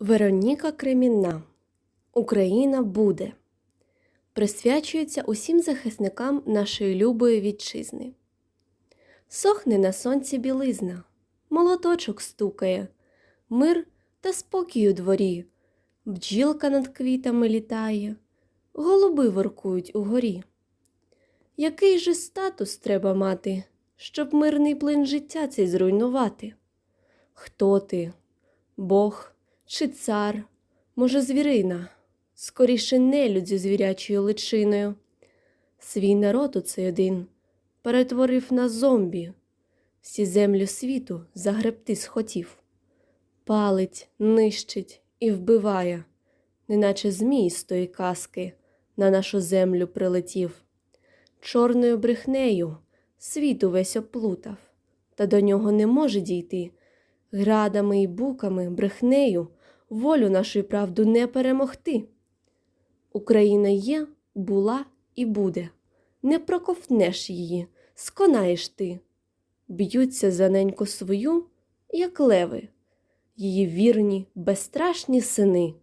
Вероніка Кремінна Україна буде присвячується усім захисникам нашої любої вітчизни. Сохне на сонці білизна, молоточок стукає, мир та спокій у дворі, бджілка над квітами літає, голуби воркують угорі. Який же статус треба мати, щоб мирний плин життя цей зруйнувати? Хто ти? Бог чи цар, може, звірина, скоріше нелюдь зі звірячою личиною. Свій народ у цей один перетворив на зомбі, всі землю світу загребти схотів, палить, нищить і вбиває, неначе змій з тої казки на нашу землю прилетів. Чорною брехнею світ увесь оплутав, та до нього не може дійти. Градами і буками, брехнею волю нашу й правду не перемогти. Україна є, була і буде. Не проковтнеш її, сконаєш ти. Б'ються за неньку свою, як леви, її вірні, безстрашні сини.